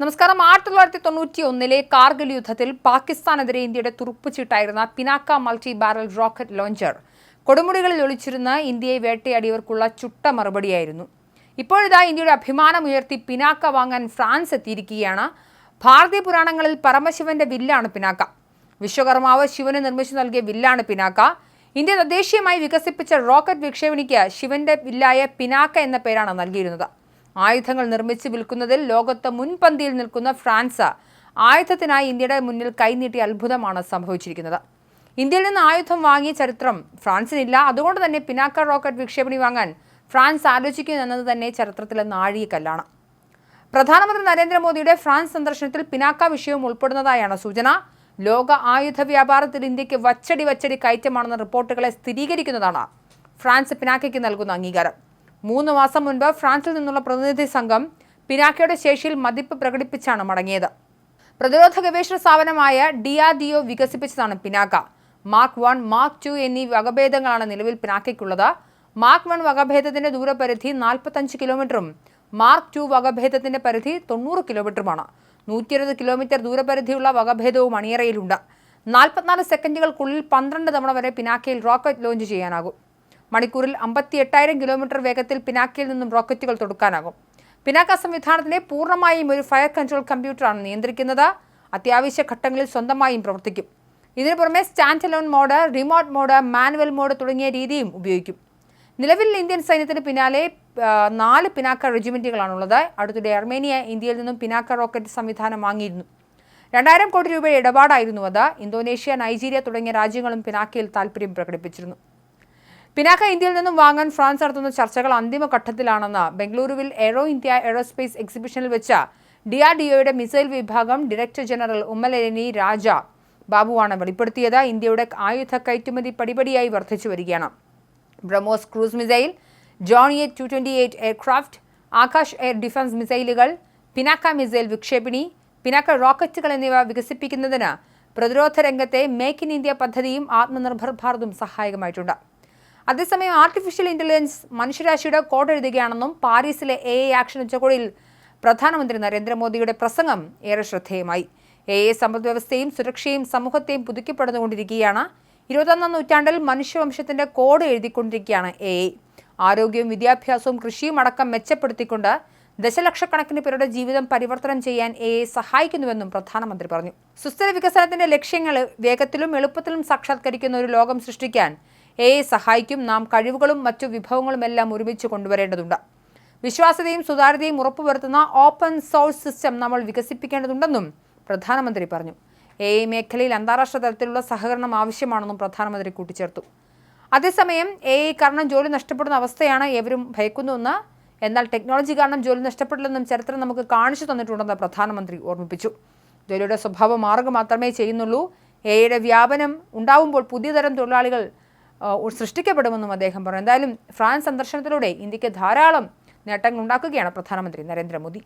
നമസ്കാരം. ആയിരത്തി തൊള്ളായിരത്തി തൊണ്ണൂറ്റി ഒന്നിലെ കാർഗിൽ യുദ്ധത്തിൽ പാകിസ്ഥാനെതിരെ ഇന്ത്യയുടെ തുറുപ്പുചീട്ടായിരുന്ന Pinaka multi barrel rocket launcher. കൊടുമുടികളിൽ ഒളിച്ചിരുന്ന ഇന്ത്യയെ വേട്ടയാടിയവർക്കുള്ള ചുട്ട മറുപടിയായിരുന്നു. ഇപ്പോഴിതാ ഇന്ത്യയുടെ അഭിമാനമുയർത്തി പിനാക്ക വാങ്ങാൻ ഫ്രാൻസ് എത്തിയിരിക്കുകയാണ്. ഭാരതീയ പുരാണങ്ങളിൽ പരമശിവന്റെ വില്ലാണ് പിനാക്ക. വിശ്വകർമാവ് ശിവന് നിർമ്മിച്ചു നൽകിയ വില്ലാണ് പിനാക്ക. ഇന്ത്യ തദ്ദേശീയമായി വികസിപ്പിച്ച റോക്കറ്റ് വിക്ഷേപണിക്ക് ശിവന്റെ വില്ലായ പിനാക്ക എന്ന പേരാണ് നൽകിയിരുന്നത്. ആയുധങ്ങൾ നിർമ്മിച്ച് വിൽക്കുന്നതിൽ ലോകത്ത് മുൻപന്തിയിൽ നിൽക്കുന്ന ഫ്രാൻസ് ആയുധത്തിനായി ഇന്ത്യയുടെ മുന്നിൽ കൈനീട്ടിയ അത്ഭുതമാണ് സംഭവിച്ചിരിക്കുന്നത്. ഇന്ത്യയിൽ നിന്ന് ആയുധം വാങ്ങിയ ചരിത്രം ഫ്രാൻസിനില്ല. അതുകൊണ്ട് തന്നെ പിനാക്ക റോക്കറ്റ് വിക്ഷേപണി വാങ്ങാൻ ഫ്രാൻസ് ആലോചിക്കുന്നു എന്നത് തന്നെ ചരിത്രത്തിലെ നാഴികക്കല്ലാണ് പ്രധാനമന്ത്രി നരേന്ദ്രമോദിയുടെ ഫ്രാൻസ് സന്ദർശനത്തിൽ പിനാക്ക വിഷയവും ഉൾപ്പെടുന്നതായാണ് സൂചന. ലോക ആയുധ വ്യാപാരത്തിൽ ഇന്ത്യയ്ക്ക് വച്ചടി വച്ചടി കയറ്റമാണെന്ന റിപ്പോർട്ടുകളെ സ്ഥിരീകരിക്കുന്നതാണ് ഫ്രാൻസ് പിനാക്കയ്ക്ക് നൽകുന്ന അംഗീകാരം. മൂന്ന് മാസം മുൻപ് ഫ്രാൻസിൽ നിന്നുള്ള പ്രതിനിധി സംഘം പിനാക്കയുടെ ശേഷിയിൽ മതിപ്പ് പ്രകടിപ്പിച്ചാണ് മടങ്ങിയത്. പ്രതിരോധ ഗവേഷണ സ്ഥാപനമായ DRDO വികസിപ്പിച്ചതാണ് Pinaka. Mark one mark two എന്നീ വകഭേദങ്ങളാണ് നിലവിൽ പിനാക്കയ്ക്കുള്ളത്. മാർക്ക് വൺ വകഭേദത്തിന്റെ ദൂരപരിധി നാൽപ്പത്തഞ്ച് കിലോമീറ്ററും മാർക്ക് ടു വകഭേദത്തിന്റെ പരിധി തൊണ്ണൂറ് കിലോമീറ്ററുമാണ്. നൂറ്റി ഇരുപത് കിലോമീറ്റർ ദൂരപരിധിയുള്ള വകഭേദവും അണിയറയിലുണ്ട്. നാൽപ്പത്തിനാല് സെക്കൻഡുകൾക്കുള്ളിൽ പന്ത്രണ്ട് തവണ വരെ പിനാക്കയിൽ റോക്കറ്റ് ലോഞ്ച് ചെയ്യാനാകും. മണിക്കൂറിൽ അമ്പത്തി എട്ടായിരം കിലോമീറ്റർ വേഗത്തിൽ പിനാക്കയിൽ നിന്നും റോക്കറ്റുകൾ തൊടുക്കാനാകും. പിനാക്ക സംവിധാനത്തിനെ പൂർണമായും ഒരു ഫയർ കൺട്രോൾ കമ്പ്യൂട്ടറാണ് നിയന്ത്രിക്കുന്നത്. അത്യാവശ്യ ഘട്ടങ്ങളിൽ സ്വന്തമായും പ്രവർത്തിക്കും. ഇതിനു പുറമെ standalone mode remote mode manual mode തുടങ്ങിയ രീതിയും ഉപയോഗിക്കും. നിലവിൽ ഇന്ത്യൻ സൈന്യത്തിന് പിന്നാലെ നാല് പിനാക്ക റെജിമെന്റുകളാണുള്ളത് അടുത്തിടെ അർമേനിയ ഇന്ത്യയിൽ നിന്നും പിനാക്ക റോക്കറ്റ് സംവിധാനം വാങ്ങിയിരുന്നു. രണ്ടായിരം കോടി രൂപയുടെ ഇടപാടായിരുന്നു അത്. ഇന്തോനേഷ്യ നൈജീരിയ തുടങ്ങിയ രാജ്യങ്ങളും പിനാക്കയിൽ താൽപ്പര്യം പ്രകടിപ്പിച്ചിരുന്നു. പിനാക്ക ഇന്ത്യയിൽ നിന്നും വാങ്ങാൻ ഫ്രാൻസ് നടത്തുന്ന ചർച്ചകൾ അന്തിമഘട്ടത്തിലാണെന്ന് ബംഗളൂരുവിൽ എയ്റോ ഇന്ത്യ എയ്റോസ്പേസ് എക്സിബിഷനിൽ വെച്ച ഡിആർഡിഒയുടെ മിസൈൽ വിഭാഗം ഡയറക്ടർ ജനറൽ ഉമ്മലേനി രാജ ബാബുവാണ് വെളിപ്പെടുത്തിയത്. ഇന്ത്യയുടെ ആയുധ കയറ്റുമതി പടിപടിയായി വർദ്ധിച്ചു വരികയാണ്. ബ്രഹ്മോസ് ക്രൂസ് മിസൈൽ ജോണി A two twenty eight aircraft Akash air defence മിസൈലുകൾ പിനാക്ക മിസൈൽ വിക്ഷേപിണി പിനാക്ക റോക്കറ്റുകൾ എന്നിവ വികസിപ്പിക്കുന്നതിന് പ്രതിരോധ രംഗത്തെ മേക്ക് ഇൻ ഇന്ത്യ പദ്ധതിയും ആത്മനിർഭർ ഭാരതും സഹായകമായിട്ടുണ്ട്. അതേസമയം ആർട്ടിഫിഷ്യൽ ഇന്റലിജൻസ് മനുഷ്യരാശിയുടെ കോഡ് എഴുതുകയാണെന്നും പാരീസിലെ എ ഐ ആക്ഷൻ ഉച്ചകോടിയിൽ പ്രധാനമന്ത്രി നരേന്ദ്രമോദിയുടെ പ്രസംഗം ഏറെ ശ്രദ്ധേയമായി. എ ഐ സമ്പദ് വ്യവസ്ഥയും സുരക്ഷയും സമൂഹത്തെയും പുതുക്കിപ്പെടുന്നുകൊണ്ടിരിക്കുകയാണ് ഇരുപത്തൊന്നാം നൂറ്റാണ്ടിൽ മനുഷ്യവംശത്തിന്റെ കോഡ് എഴുതിക്കൊണ്ടിരിക്കുകയാണ് എ ഐ ആരോഗ്യവും വിദ്യാഭ്യാസവും കൃഷിയും അടക്കം മെച്ചപ്പെടുത്തിക്കൊണ്ട് ദശലക്ഷക്കണക്കിന് പേരുടെ ജീവിതം പരിവർത്തനം ചെയ്യാൻ എ ഐ സഹായിക്കുന്നുവെന്നും പ്രധാനമന്ത്രി പറഞ്ഞു. സുസ്ഥിര വികസനത്തിന്റെ ലക്ഷ്യങ്ങൾ വേഗത്തിലും എളുപ്പത്തിലും സാക്ഷാത്കരിക്കുന്ന ഒരു ലോകം സൃഷ്ടിക്കാൻ എ സഹായിക്കും നാം കഴിവുകളും മറ്റു വിഭവങ്ങളുമെല്ലാം ഒരുമിച്ച് കൊണ്ടുവരേണ്ടതുണ്ട്. വിശ്വാസ്യതയും സുതാര്യതയും ഉറപ്പുവരുത്തുന്ന ഓപ്പൺ സോഴ്സ് സിസ്റ്റം നമ്മൾ വികസിപ്പിക്കേണ്ടതുണ്ടെന്നും പ്രധാനമന്ത്രി പറഞ്ഞു. എ ഐ മേഖലയിൽ അന്താരാഷ്ട്ര തലത്തിലുള്ള സഹകരണം ആവശ്യമാണെന്നും പ്രധാനമന്ത്രി കൂട്ടിച്ചേർത്തു. അതേസമയം എ ഐ കാരണം ജോലി നഷ്ടപ്പെടുന്ന അവസ്ഥയാണ് ഏവരും ഭയക്കുന്നുവെന്ന് എന്നാൽ ടെക്നോളജി കാരണം ജോലി നഷ്ടപ്പെടില്ലെന്നും ചരിത്രം നമുക്ക് കാണിച്ചു തന്നിട്ടുണ്ടെന്ന് പ്രധാനമന്ത്രി ഓർമ്മിപ്പിച്ചു. ജോലിയുടെ സ്വഭാവം മാറുക മാത്രമേ ചെയ്യുന്നുള്ളൂ. എയുടെ വ്യാപനം ഉണ്ടാവുമ്പോൾ പുതിയതരം തൊഴിലാളികൾ സൃഷ്ടിക്കപ്പെടുമെന്നും അദ്ദേഹം പറഞ്ഞു. എന്തായാലും ഫ്രാൻസ് സന്ദർശനത്തിലൂടെ ഇന്ത്യയ്ക്ക് ധാരാളം നേട്ടങ്ങൾ ഉണ്ടാക്കുകയാണ് പ്രധാനമന്ത്രി നരേന്ദ്രമോദി.